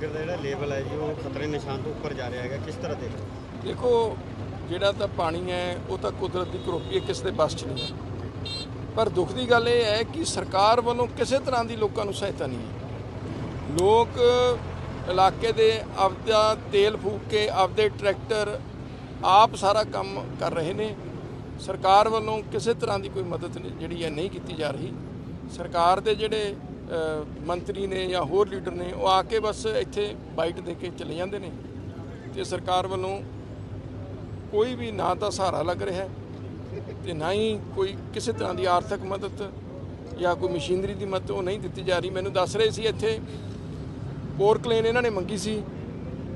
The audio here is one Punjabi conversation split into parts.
ਸਾਗਰ ਦਾ ਜਿਹੜਾ ਲੈਵਲ ਹੈ ਜੀ, ਉਹ ਖਤਰੇ ਨਿਸ਼ਾਨ ਤੋਂ ਉੱਪਰ ਜਾ ਰਿਹਾ ਹੈਗਾ। ਕਿਸ ਤਰ੍ਹਾਂ ਦੇਖ ਦੇਖੋ, ਜਿਹੜਾ ਤਾਂ ਪਾਣੀ ਹੈ, ਉਹ ਤਾਂ ਕੁਦਰਤ ਦੀ ਕਰੋਪੀ ਹੈ, ਕਿਸੇ ਦੇ ਬਸ 'ਚ ਨਹੀਂ ਹੈ। ਪਰ ਦੁੱਖ ਦੀ ਗੱਲ ਇਹ ਹੈ ਕਿ ਸਰਕਾਰ ਵੱਲੋਂ ਕਿਸੇ ਤਰ੍ਹਾਂ ਦੀ ਲੋਕਾਂ ਨੂੰ ਸਹਾਇਤਾ ਨਹੀਂ ਹੈ। ਲੋਕ ਇਲਾਕੇ ਦੇ ਆਪਦਾ ਤੇਲ ਫੂਕ ਕੇ, ਆਪਦੇ ਟਰੈਕਟਰ, ਆਪ ਸਾਰਾ ਕੰਮ ਕਰ ਰਹੇ ਨੇ। ਸਰਕਾਰ ਵੱਲੋਂ ਕਿਸੇ ਤਰ੍ਹਾਂ ਦੀ ਕੋਈ ਮਦਦ ਜਿਹੜੀ ਹੈ ਨਹੀਂ ਕੀਤੀ ਜਾ ਰਹੀ। ਸਰਕਾਰ ਦੇ ਜਿਹੜੇ ਮੰਤਰੀ ਨੇ ਜਾਂ ਹੋਰ ਲੀਡਰ ਨੇ, ਉਹ ਆ ਕੇ ਬਸ ਇੱਥੇ ਬਾਈਟ ਦੇ ਕੇ ਚਲੇ ਜਾਂਦੇ ਨੇ। ਤੇ ਸਰਕਾਰ ਵੱਲੋਂ ਕੋਈ ਵੀ ਨਾ ਤਾਂ ਸਹਾਰਾ ਲੱਗ ਰਿਹਾ ਹੈ ਤੇ ਨਾ ਹੀ ਕੋਈ ਕਿਸੇ ਤਰ੍ਹਾਂ ਦੀ ਆਰਥਿਕ ਮਦਦ ਜਾਂ ਕੋਈ ਮਸ਼ੀਨਰੀ ਦੀ ਮਦਦ ਉਹ ਨਹੀਂ ਦਿੱਤੀ ਜਾ ਰਹੀ। ਮੈਨੂੰ ਦੱਸ ਰਹੇ ਸੀ ਇੱਥੇ ਪੋਰਕਲੇਨ ਇਹਨਾਂ ਨੇ ਮੰਗੀ ਸੀ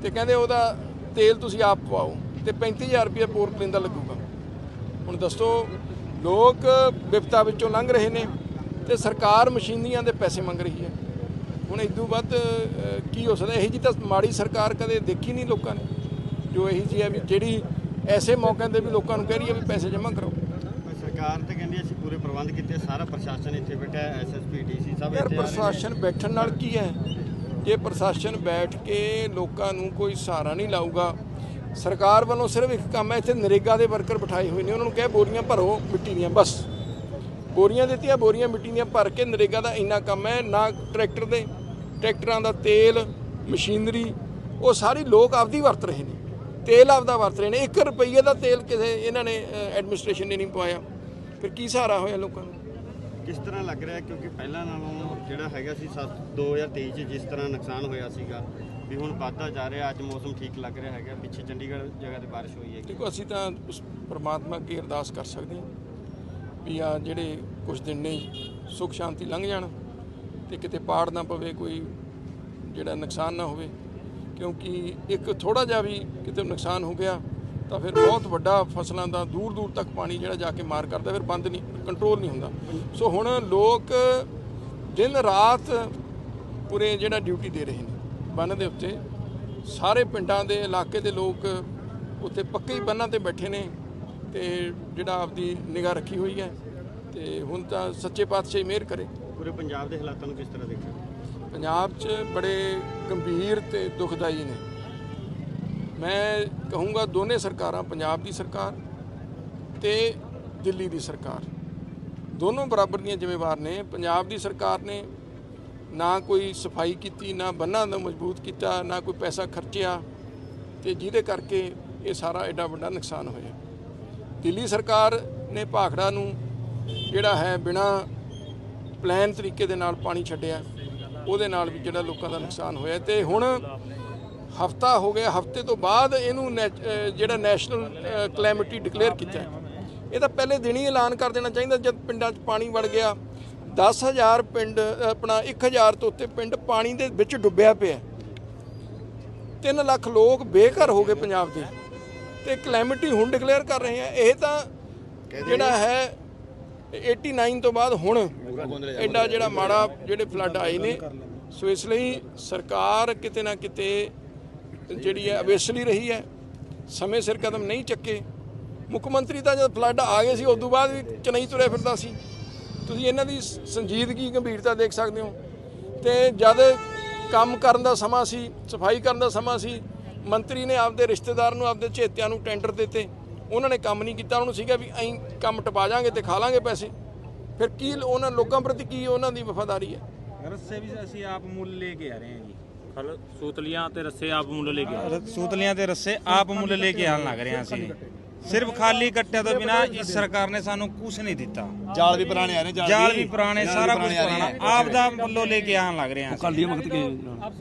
ਤੇ ਕਹਿੰਦੇ ਉਹਦਾ ਤੇਲ ਤੁਸੀਂ ਆਪ ਪਵਾਓ ਤੇ 35000 ਰੁਪਏ ਪੋਰਕਲੇਨ ਦਾ ਲੱਗੂਗਾ। ਹੁਣ ਦੱਸੋ, ਲੋਕ ਵਿਪਤਾ ਵਿੱਚੋਂ ਲੰਘ ਰਹੇ ਨੇ। ਤੇ ਸਰਕਾਰ ਮਸ਼ੀਨੀਆਂ ਦੇ ਪੈਸੇ ਮੰਗ ਰਹੀ ਹੈ। ਹੁਣ ਇਦੋਂ ਵੱਧ ਕੀ ਹੋ ਸਕਦਾ? ਇਹੀ ਜੀ ਤਾਂ ਮਾੜੀ ਸਰਕਾਰ ਕਦੇ ਦੇਖੀ ਨਹੀਂ ਲੋਕਾਂ ਨੇ। ਜੋ ਇਹੀ ਜੀ ਹੈ ਵੀ ਜਿਹੜੀ ਐਸੇ ਮੌਕਿਆਂ ਤੇ ਵੀ ਲੋਕਾਂ ਨੂੰ ਕਹਿ ਰਹੀ ਹੈ ਵੀ ਪੈਸੇ ਜਮ੍ਹਾਂ ਕਰੋ। ਸਰਕਾਰ ਤਾਂ ਕਹਿੰਦੀ ਅਸੀਂ ਪੂਰੇ ਪ੍ਰਬੰਧ ਕੀਤੇ ਸਾਰਾ ਪ੍ਰਸ਼ਾਸਨ ਇੱਥੇ ਬੈਠਾ ਹੈ ਐਸਐਸਪੀ ਡੀਸੀ ਸਭ ਇੱਥੇ। ਪ੍ਰਸ਼ਾਸਨ ਬੈਠਣ ਨਾਲ ਕੀ ਹੈ? ਜੇ ਪ੍ਰਸ਼ਾਸਨ ਬੈਠ ਕੇ ਲੋਕਾਂ ਨੂੰ ਕੋਈ ਸਹਾਰਾ ਨਹੀਂ ਲਾਊਗਾ ਸਰਕਾਰ ਵੱਲੋਂ ਸਿਰਫ ਇੱਕ ਕੰਮ ਹੈ ਇੱਥੇ ਨਰੇਗਾ ਦੇ ਵਰਕਰ ਬਿਠਾਏ ਹੋਏ ਨੇ ਉਹਨਾਂ ਨੂੰ ਕਹੇ ਬੋਰੀਆਂ ਭਰੋ ਮਿੱਟੀ ਦੀਆਂ ਬਸ। ਬੋਰੀਆਂ ਦਿੱਤੀਆਂ ਬੋਰੀਆਂ ਮਿੱਟੀ ਦੀਆਂ ਭਰ ਕੇ ਨਰੇਗਾ ਦਾ ਇੰਨਾ ਕੰਮ ਹੈ ਨਾ ਟਰੈਕਟਰ ਦੇ ਟਰੈਕਟਰਾਂ ਦਾ ਤੇਲ ਮਸ਼ੀਨਰੀ ਉਹ ਸਾਰੀ ਲੋਕ ਆਪਦੀ ਵਰਤ ਰਹੇ ਨੇ। ਤੇਲ ਆਪਦਾ ਵਰਤ ਰਹੇ ਨੇ। 1 ਰੁਪਈਏ ਦਾ ਤੇਲ ਕਿਸੇ ਇਹਨਾਂ ਨੇ ਐਡਮਿਨਿਸਟ੍ਰੇਸ਼ਨ ਨੇ ਨਹੀਂ ਪਵਾਇਆ। ਫਿਰ ਕੀ ਸਹਾਰਾ ਹੋਇਆ ਲੋਕਾਂ ਨੂੰ? ਕਿਸ ਤਰ੍ਹਾਂ ਲੱਗ ਰਿਹਾ? ਕਿਉਂਕਿ ਪਹਿਲਾਂ ਨਾਲੋਂ ਜਿਹੜਾ ਹੈਗਾ ਸੀ ਸੱਤ- 2023 ਚ ਜਿਸ ਤਰ੍ਹਾਂ ਨੁਕਸਾਨ ਹੋਇਆ ਸੀਗਾ ਵੀ ਹੁਣ ਵੱਧਦਾ ਜਾ ਰਿਹਾ ਅੱਜ ਮੌਸਮ ਠੀਕ ਲੱਗ ਰਿਹਾ ਹੈਗਾ। ਪਿੱਛੇ ਚੰਡੀਗੜ੍ਹ ਜਗ੍ਹਾ ਤੇ ਬਾਰਿਸ਼ ਹੋਈ ਹੈ ਦੇਖੋ ਅਸੀਂ ਤਾਂ ਉਸ ਪ੍ਰਮਾਤਮਾ ਅੱਗੇ ਅਰਦਾਸ ਕਰ ਸਕਦੇ ਹਾਂ। ਵੀ ਆ ਜਿਹੜੇ ਕੁਝ ਦਿਨ ਨੇ ਸੁਖ ਸ਼ਾਂਤੀ ਲੰਘ ਜਾਣ ਤੇ ਕਿਤੇ ਪਾੜ ਨਾ ਪਵੇ, ਕੋਈ ਜਿਹੜਾ ਨੁਕਸਾਨ ਨਾ ਹੋਵੇ, ਕਿਉਂਕਿ ਇੱਕ ਥੋੜਾ ਜਿਹਾ ਵੀ ਕਿਤੇ ਨੁਕਸਾਨ ਹੋ ਗਿਆ ਤਾਂ ਫਿਰ ਬਹੁਤ ਵੱਡਾ ਫਸਲਾਂ ਦਾ ਦੂਰ ਦੂਰ ਤੱਕ ਪਾਣੀ ਜਿਹੜਾ ਜਾ ਕੇ ਮਾਰ ਕਰਦਾ, ਫਿਰ ਬੰਦ ਨਹੀਂ ਕੰਟਰੋਲ ਨਹੀਂ ਹੁੰਦਾ। ਸੋ ਹੁਣ ਲੋਕ ਦਿਨ ਰਾਤ ਪੂਰੇ ਜਿਹੜਾ ਡਿਊਟੀ ਦੇ ਰਹੇ ਨੇ, ਬੰਨ ਦੇ ਉੱਤੇ। ਸਾਰੇ ਪਿੰਡਾਂ ਦੇ ਇਲਾਕੇ ਦੇ ਲੋਕ ਉੱਥੇ ਪੱਕੇ ਹੀ ਬੰਨਾਂ ਤੇ ਬੈਠੇ ਨੇ। ਤੇ ਜਿਹੜਾ ਆਪਦੀ ਨਿਗਾਹ ਰੱਖੀ ਹੋਈ ਹੈ ਤੇ ਹੁਣ ਤਾਂ ਸੱਚੇ ਪਾਤਸ਼ਾਹ ਹੀ ਮਿਹਰ ਕਰੇ। ਪੂਰੇ ਪੰਜਾਬ ਦੇ ਹਾਲਾਤਾਂ ਨੂੰ ਕਿਸ ਤਰ੍ਹਾਂ ਦੇਖ ਰਹੇ ਹੋ? ਪੰਜਾਬ 'ਚ ਬੜੇ ਗੰਭੀਰ ਤੇ ਦੁਖਦਾਈ ਨੇ। ਮੈਂ ਕਹੂੰਗਾ ਦੋਨੇ ਸਰਕਾਰਾਂ ਪੰਜਾਬ ਦੀ ਸਰਕਾਰ ਤੇ ਦਿੱਲੀ ਦੀ ਸਰਕਾਰ। ਦੋਨੋਂ ਬਰਾਬਰ ਦੀਆਂ ਜ਼ਿੰਮੇਵਾਰ ਨੇ। ਪੰਜਾਬ ਦੀ ਸਰਕਾਰ ਨੇ ਨਾ ਕੋਈ ਸਫ਼ਾਈ ਕੀਤੀ ਨਾ ਬੰਨਾਂ ਨੂੰ ਮਜ਼ਬੂਤ ਕੀਤਾ ਨਾ ਕੋਈ ਪੈਸਾ ਖਰਚਿਆ ਤੇ ਜਿਹਦੇ ਕਰਕੇ ਇਹ ਸਾਰਾ ਐਡਾ ਵੱਡਾ ਨੁਕਸਾਨ ਹੋਇਆ। ਦਿੱਲੀ ਸਰਕਾਰ ਨੇ ਭਾਖੜਾ ਨੂੰ ਜਿਹੜਾ ਹੈ ਬਿਨਾ ਪਲਾਨ ਤਰੀਕੇ ਦੇ ਨਾਲ ਪਾਣੀ ਛੱਡਿਆ। ਉਹਦੇ ਨਾਲ ਵੀ ਜਿਹੜਾ ਲੋਕਾਂ ਦਾ ਨੁਕਸਾਨ ਹੋਇਆ। ਤੇ ਹੁਣ ਹਫਤਾ ਹੋ ਗਿਆ। ਹਫ਼ਤੇ ਤੋਂ ਬਾਅਦ ਇਹਨੂੰ ਨੈ- ਜਿਹੜਾ ਨੈਸ਼ਨਲ ਕਲੈਮਿਟੀ ਡਿਕਲੇਅਰ ਕੀਤਾ ਹੈ। ਇਹ ਤਾਂ ਪਹਿਲੇ ਦਿਨ ਹੀ ਐਲਾਨ ਕਰ ਦੇਣਾ ਚਾਹੀਦਾ। ਜਦ ਪਿੰਡਾਂ 'ਚ ਪਾਣੀ ਵੜ ਗਿਆ 10000 ਪਿੰਡ ਅਹ ਆਪਣਾ 1000 ਤੋਂ ਉੱਤੇ ਪਿੰਡ ਪਾਣੀ ਦੇ ਵਿੱਚ ਡੁੱਬਿਆ ਪਿਆ। 3 ਲੱਖ ਲੋਕ ਬੇਘਰ ਹੋ ਗਏ ਪੰਜਾਬ ਦੇ। ਤੇ ਕਲੈਮਿਟੀ ਹੁਣ ਡਿਕਲੇਅਰ ਕਰ ਰਹੇ ਆ। ਇਹ ਤਾਂ ਜਿਹੜਾ ਹੈ 89 ਤੋਂ ਬਾਅਦ ਹੁਣ ਐਡਾ ਜਿਹੜਾ ਮਾੜਾ ਜਿਹੜੇ ਫਲੱਡ ਆਏ ਨੇ। ਸੋ ਇਸ ਲਈ ਸਰਕਾਰ ਕਿਤੇ ਨਾ ਕਿਤੇ ਜਿਹੜੀ ਹੈ ਅਵੇਸਲੀ ਰਹੀ ਹੈ। ਸਮੇਂ ਸਿਰ ਕਦਮ ਨਹੀਂ ਚੱਕੇ। ਮੁੱਖ ਮੰਤਰੀ ਤਾਂ ਜਦ ਫਲੱਡ ਆ ਗਏ ਸੀ ਉਸ ਤੋਂ ਬਾਅਦ ਵੀ ਚਨਈ ਤੁਰਿਆ ਫਿਰਦਾ ਸੀ। ਤੁਸੀਂ ਇਹਨਾਂ ਦੀ ਸੰਜੀਦਗੀ ਗੰਭੀਰਤਾ ਦੇਖ ਸਕਦੇ ਹੋ। ਤੇ ਜਦ ਕੰਮ ਕਰਨ ਦਾ ਸਮਾਂ ਸੀ ਸਫ਼ਾਈ ਕਰਨ ਦਾ ਸਮਾਂ ਸੀ ਮੰਤਰੀ ਨੇ ਆਪਦੇ ਰਿਸ਼ਤੇਦਾਰ ਨੂੰ ਆਪਦੇ ਚੇਤਿਆਂ ਨੂੰ ਟੈਂਡਰ ਦਿੱਤੇ। ਉਹਨਾਂ ਨੇ ਕੰਮ ਨਹੀਂ ਕੀਤਾ ਉਹਨਾਂ ਨੂੰ ਸੀਗਾ ਵੀ ਅਸੀਂ ਕੰਮ ਟਪਾ ਜਾਾਂਗੇ ਤੇ ਖਾ ਲਾਂਗੇ ਪੈਸੇ। ਫਿਰ ਕੀ ਉਹਨਾਂ ਲੋਕਾਂ ਪ੍ਰਤੀ ਕੀ ਉਹਨਾਂ ਦੀ ਵਫਾਦਾਰੀ ਹੈ? ਰੱਸੇ ਵੀ ਅਸੀਂ ਆਪ ਮੁੱਲ ਲੈ ਕੇ ਆ ਰਹੇ ਹਾਂ ਜੀ। ਖਲ ਸੂਤਲੀਆਂ ਤੇ ਰੱਸੇ ਆਪ ਮੁੱਲ ਲੈ ਕੇ ਸੂਤਲੀਆਂ ਤੇ ਰੱਸੇ ਆਪ ਮੁੱਲ ਲੈ ਕੇ ਆਣ ਲੱਗ ਰਹੇ ਹਾਂ ਅਸੀਂ। ਸਿਰਫ ਖਾਲੀ ਕੱਟਿਆਂ ਤੋਂ ਬਿਨਾ ਇਸ ਸਰਕਾਰ ਨੇ ਸਾਨੂੰ ਕੁਝ ਨਹੀਂ ਦਿੱਤਾ। ਜਾਲ ਵੀ ਪੁਰਾਣੇ ਆ ਰਹੇ ਜਾਲ ਵੀ। ਪੁਰਾਣੇ ਸਾਰਾ ਕੁਝ ਪੁਰਾਣਾ। ਆਪ ਦਾ ਮੁੱਲੋਂ ਲੈ ਕੇ ਆਣ ਲੱਗ ਰਹੇ ਹਾਂ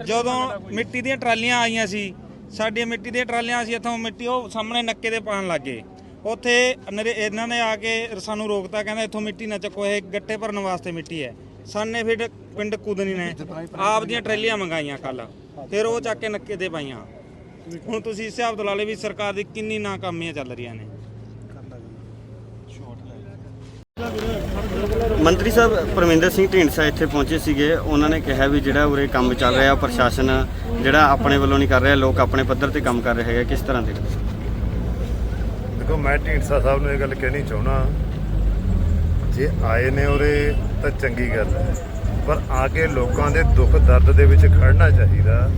ਜਦੋਂ ਮਿੱਟੀ ਦੀਆਂ ਟਰਾਲੀਆਂ ਆਈਆਂ ਸੀ ਸਾਡੀਆਂ ਮਿੱਟੀ ਦੀਆਂ ਟਰਾਲੀਆਂ ਅਸੀਂ ਇੱਥੋਂ ਮਿੱਟੀ ਉਹ ਸਾਹਮਣੇ ਨੱਕੇ ਦੇ ਪਾਣ ਲੱਗੇ। ਉੱਥੇ ਨਰੇ- ਇਹਨਾਂ ਨੇ ਆ ਕੇ ਸਾਨੂੰ ਰੋਕਤਾ, ਕਹਿੰਦਾ ਇੱਥੋਂ ਮਿੱਟੀ ਨਾ ਚੱਕੋ, ਇਹ ਗੱਟੇ ਭਰਨ ਵਾਸਤੇ ਮਿੱਟੀ ਹੈ। ਸਾਨੇ ਫਿਰ ਪਿੰਡ ਕੁਦਨੀ ਨੇ ਆਪ ਦੀਆਂ ਟਰਾਲੀਆਂ ਮੰਗਾਈਆਂ ਕੱਲ ਫਿਰ ਉਹ ਚੱਕ ਕੇ ਨੱਕੇ ਤੇ ਪਾਈਆਂ। ਹੁਣ ਤੁਸੀਂ ਇਸ ਹਿਸਾਬ ਤੋਂ ਲਾ ਲਓ ਵੀ ਸਰਕਾਰ ਦੀ ਕਿੰਨੀ ਨਾਕਾਮੀਆਂ ਚੱਲ ਰਹੀਆਂ ਨੇ। ਮੰਤਰੀ ਸਾਹਿਬ ਪਰਮਿੰਦਰ ਸਿੰਘ ਢੀਂਡਸਾ ਇੱਥੇ ਪਹੁੰਚੇ ਸੀਗੇ। ਉਹਨਾਂ ਨੇ ਕਿਹਾ ਵੀ ਜਿਹੜਾ ਉਰੇ ਕੰਮ ਚੱਲ ਰਿਹਾ, ਪ੍ਰਸ਼ਾਸਨ ਜਿਹੜਾ ਆਪਣੇ ਵੱਲੋਂ ਨਹੀਂ ਕਰ ਰਿਹਾ, ਲੋਕ ਆਪਣੇ ਪੱਧਰ ਤੇ ਕੰਮ ਕਰ ਰਹੇ ਹੈਗੇ। ਕਿਸ ਤਰ੍ਹਾਂ ਦੇਖਦੇ ਦੇਖੋ, ਮੈਂ ਢੀਂਡਸਾ ਸਾਹਿਬ ਨੂੰ ਇਹ ਗੱਲ ਕਹਿਣੀ ਚਾਹੁੰਦਾ ਜੇ ਆਏ ਨੇ ਉਰੇ, ਤਾਂ ਚੰਗੀ ਗੱਲ ਹੈ। ਪਰ ਆ ਕੇ ਲੋਕਾਂ ਦੇ ਦੁੱਖ ਦਰਦ ਦੇ ਵਿੱਚ ਖੜਨਾ ਚਾਹੀਦਾ।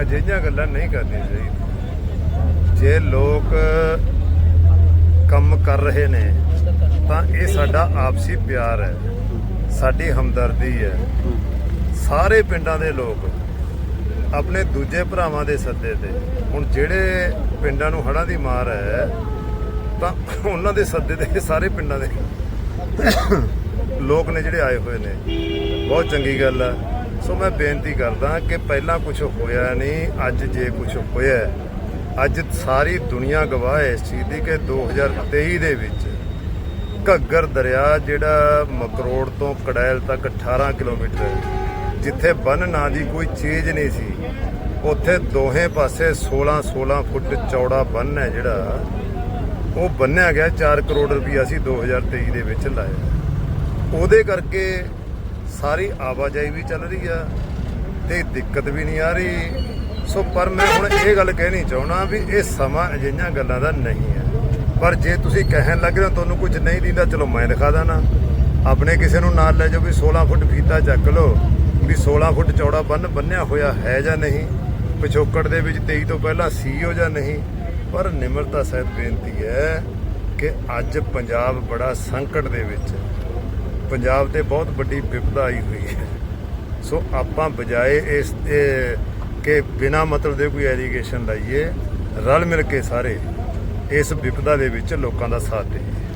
ਅਜਿਹੀਆਂ ਗੱਲਾਂ ਨਹੀਂ ਕਰਨੀਆਂ ਚਾਹੀਦੀਆਂ। ਜੇ ਲੋਕ ਕੰਮ ਕਰ ਰਹੇ ਨੇ ਤਾਂ ਇਹ ਸਾਡਾ ਆਪਸੀ ਪਿਆਰ ਹੈ, ਸਾਡੀ ਹਮਦਰਦੀ ਹੈ। ਸਾਰੇ ਪਿੰਡਾਂ ਦੇ ਲੋਕ ਆਪਣੇ ਦੂਜੇ ਭਰਾਵਾਂ ਦੇ ਸੱਦੇ ਤੇ, ਹੁਣ ਜਿਹੜੇ ਪਿੰਡਾਂ ਨੂੰ ਹੜ੍ਹਾਂ ਦੀ ਮਾਰ ਹੈ, ਤਾਂ ਉਹਨਾਂ ਦੇ ਸੱਦੇ ਤੇ ਸਾਰੇ ਪਿੰਡਾਂ ਦੇ ਲੋਕ ਨੇ ਜਿਹੜੇ ਆਏ ਹੋਏ ਨੇ। ਬਹੁਤ ਚੰਗੀ ਗੱਲ ਹੈ। ਸੋ ਮੈਂ ਬੇਨਤੀ ਕਰਦਾ ਕਿ ਪਹਿਲਾਂ ਕੁਝ ਹੋਇਆ ਨਹੀਂ, ਅੱਜ ਜੇ ਕੁਝ ਹੋਇਆ ਅੱਜ ਸਾਰੀ ਦੁਨੀਆ ਗਵਾਹ ਹੈ ਇਸ ਚੀਜ਼ ਦੀ ਕਿ 2023 ਦੇ ਵਿੱਚ ਘੱਗਰ ਦਰਿਆ ਜਿਹੜਾ ਮਕਰੋੜ ਤੋਂ ਕੜੈਲ ਤੱਕ 18 ਕਿਲੋਮੀਟਰ ਹੈ, ਜਿੱਥੇ ਬੰਨ ਨਾਂ ਦੀ ਕੋਈ ਚੀਜ਼ ਨਹੀਂ ਸੀ, ਉੱਥੇ ਦੋਹੇ ਪਾਸੇ 16 16 ਫੁੱਟ ਚੌੜਾ ਬੰਨ ਹੈ ਜਿਹੜਾ। ਉਹ ਬੰਨਿਆ ਗਿਆ 4 ਕਰੋੜ ਰੁਪਈਆ ਸੀ 2023 ਦੇ ਵਿੱਚ ਲਾਇਆ। ਉਹਦੇ ਕਰਕੇ ਸਾਰੀ ਆਵਾਜਾਈ ਵੀ ਚੱਲ ਰਹੀ ਆ ਤੇ ਦਿੱਕਤ ਵੀ ਨਹੀਂ ਆ ਰਹੀ। ਸੋ ਪਰ ਮੈਂ ਹੁਣ ਇਹ ਗੱਲ ਕਹਿਣੀ ਚਾਹੁੰਦਾ ਵੀ ਇਹ ਸਮਾਂ ਅਜਿਹੀਆਂ ਗੱਲਾਂ ਦਾ ਨਹੀਂ ਹੈ। ਪਰ ਜੇ ਤੁਸੀਂ ਕਹਿਣ ਲੱਗ ਰਹੇ ਹੋ ਤੁਹਾਨੂੰ ਕੁਝ ਨਹੀਂ ਦਿੰਦਾ, ਚਲੋ ਮੈਂ ਦਿਖਾ ਦਾਂ ਆਪਣੇ ਕਿਸੇ ਨੂੰ ਨਾਲ ਲੈ ਜਾਓ ਵੀ 16 ਫੁੱਟ ਫੀਤਾ ਚੱਕ ਲਓ, ਵੀ 16 ਫੁੱਟ ਚੌੜਾ ਬੰਨ ਬੰਨਿਆ ਹੋਇਆ ਹੈ ਜਾਂ ਨਹੀਂ, ਪਿਛੋਕੜ ਦੇ ਵਿੱਚ 23 ਤੋਂ ਪਹਿਲਾਂ ਸੀ ਹੋ ਜਾਂ ਨਹੀਂ। ਪਰ ਨਿਮਰਤਾ ਸਹਿਤ ਬੇਨਤੀ ਹੈ ਕਿ ਅੱਜ ਪੰਜਾਬ ਬੜਾ ਸੰਕਟ ਦੇ ਵਿੱਚ ਪੰਜਾਬ ਤੇ ਬਹੁਤ ਵੱਡੀ ਵਿਪਦਾ ਆਈ ਹੋਈ ਹੈ। ਸੋ ਆਪਾਂ ਬਜਾਏ ਇਸ ਕਿ ਬਿਨਾ ਮਤਲਬ ਦੇ ਕੋਈ ਐਲੀਗੇਸ਼ਨ ਲਾਈਏ, ਰਲ ਮਿਲ ਕੇ ਸਾਰੇ ਇਸ ਵਿਪਦਾ ਦੇ ਵਿੱਚ ਲੋਕਾਂ ਦਾ ਸਾਥ ਦੇਈਏ